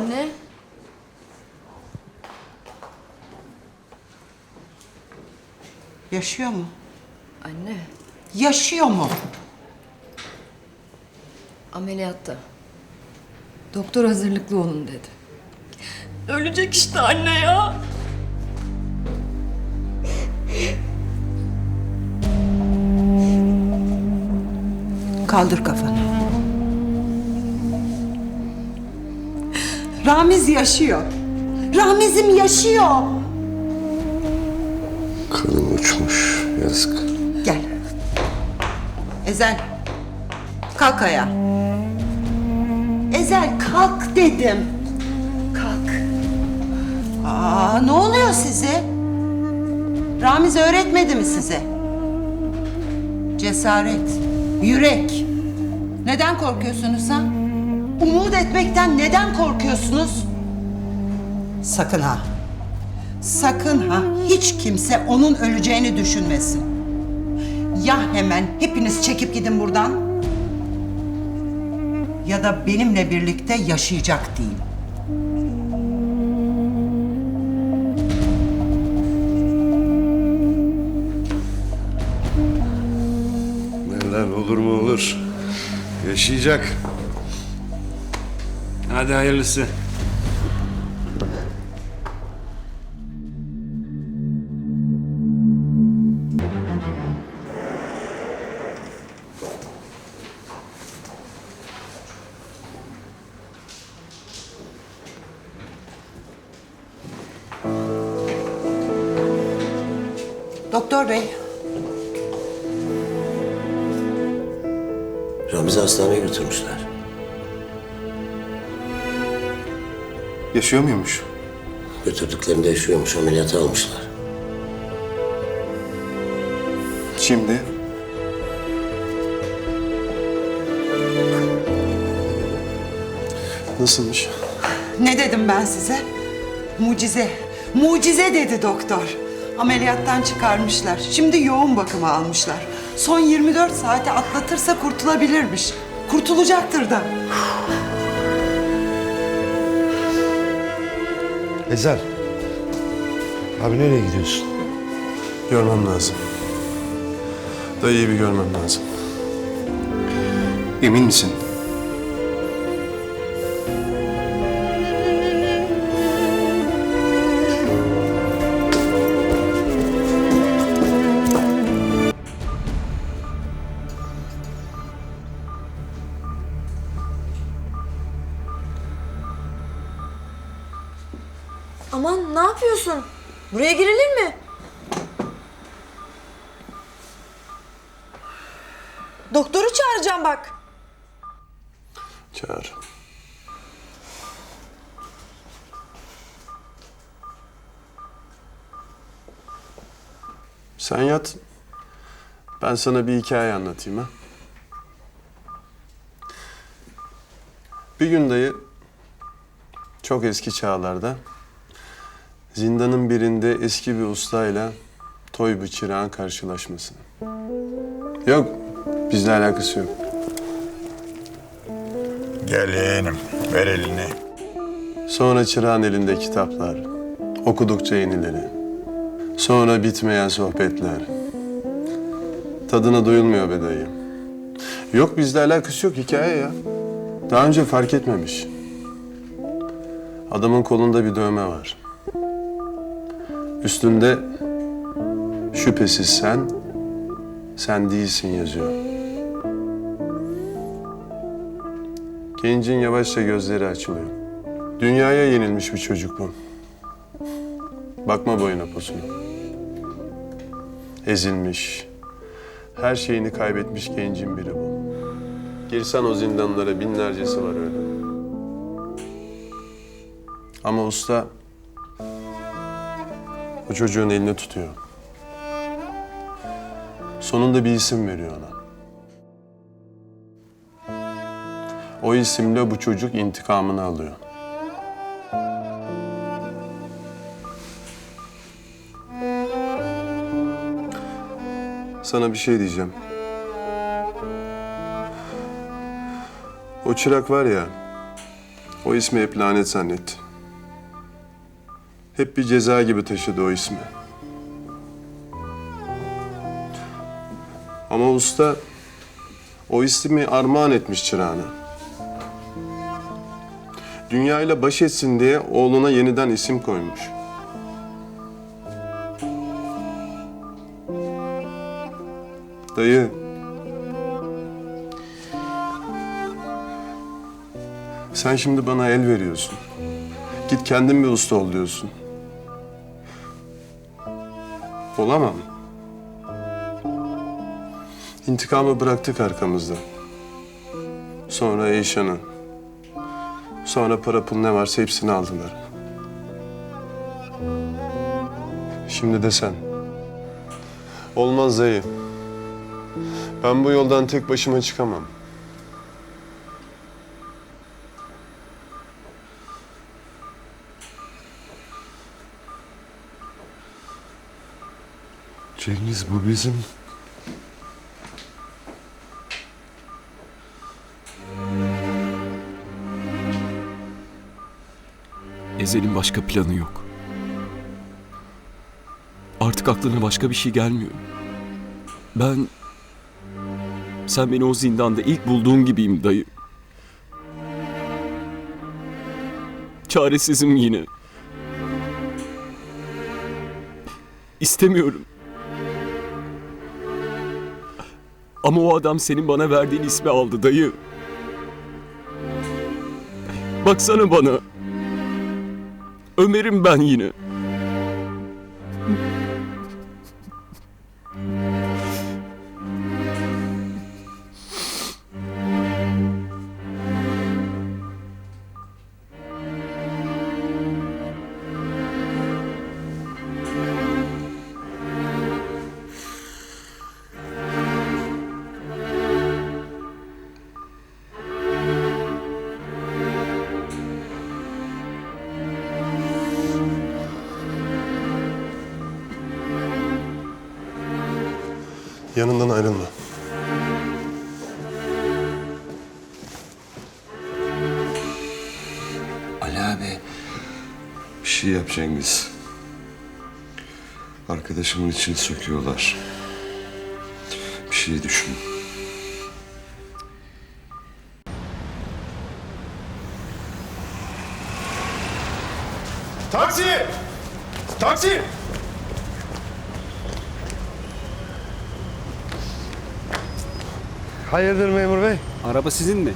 Anne. Yaşıyor mu? Anne. Yaşıyor mu? Ameliyatta. Doktor hazırlıklı olun dedi. Ölecek işte anne ya. Kaldır kafanı. Ramiz yaşıyor. Ramiz'im yaşıyor. Kanım uçmuş. Yazık. Gel. Ezel. Kalk ayağa. Ezel kalk dedim. Kalk. Aa ne oluyor size? Ramiz öğretmedi mi size? Cesaret, yürek. Neden korkuyorsunuz ha? Umut etmekten neden korkuyorsunuz? Sakın ha. Sakın ha hiç kimse onun öleceğini düşünmesin. Ya hemen hepiniz çekip gidin buradan ya da benimle birlikte yaşayacak deyin. Neler olur mu olur. Yaşayacak. Hadi hayırlısı. Doktor bey, Ramiz'i hastaneye götürmüşler. Yaşıyor muymuş? Götürdüklerinde yaşıyormuş, ameliyata almışlar. Şimdi? Nasılmış? ne dedim ben size? Mucize, mucize dedi doktor. Ameliyattan çıkarmışlar. Şimdi yoğun bakıma almışlar. Son 24 saati atlatırsa kurtulabilirmiş. Kurtulacaktır da. Ezel. Abi nereye gidiyorsun? Görmem lazım. Dayıyı bir görmem lazım. Emin misin? Aman ne yapıyorsun? Buraya girilir mi? Doktoru çağıracağım bak. Çağır. Sen yat. Ben sana bir hikaye anlatayım ha. Bir gün dayı çok eski çağlarda zindanın birinde eski bir ustayla toy bir çırağın karşılaşmasını. Yok, bizle alakası yok. Gel yeğenim, ver elini. Sonra çırağın elinde kitaplar, okudukça yenileri. Sonra bitmeyen sohbetler. Tadına doyulmuyor be dayı. Yok bizle alakası yok hikaye ya. Daha önce fark etmemiş. Adamın kolunda bir dövme var. Üstünde şüphesiz sen, sen değilsin yazıyor. Gencin yavaşça gözleri açılıyor. Dünyaya yenilmiş bir çocuk bu. Bakma boyuna posuna. Ezilmiş. Her şeyini kaybetmiş gencin biri bu. Girsen o zindanlara binlercesi var öyle. Ama usta o çocuğun elini tutuyor. Sonunda bir isim veriyor ona. O isimle bu çocuk intikamını alıyor. Sana bir şey diyeceğim. O çırak var ya, O ismi hep lanet zannetti. Hep bir ceza gibi taşıdı o ismi. Ama usta o ismi armağan etmiş çırağına. Dünyayla baş etsin diye oğluna yeniden isim koymuş. Dayı. Sen şimdi bana el veriyorsun. Git kendin bir usta ol diyorsun. Olamam. İntikamı bıraktık arkamızda. Sonra Eyşan'ı. Sonra para pul ne varsa hepsini aldılar. Şimdi de sen. Olmaz dayı. Ben bu yoldan tek başıma çıkamam. Cengiz bu bizim... Ezel'in başka planı yok. Artık aklına başka bir şey gelmiyor. Ben... Sen beni o zindanda ilk bulduğun gibiyim dayı. Çaresizim yine. İstemiyorum. Ama o adam senin bana verdiğin ismi aldı dayı. Baksana bana. Ömer'im ben yine. Yanından ayrılma. Ali abi. Bir şey yap Cengiz. Arkadaşımın içini söküyorlar. Bir şey düşün. Taksi! Taksi! Hayırdır memur bey? Araba sizin mi?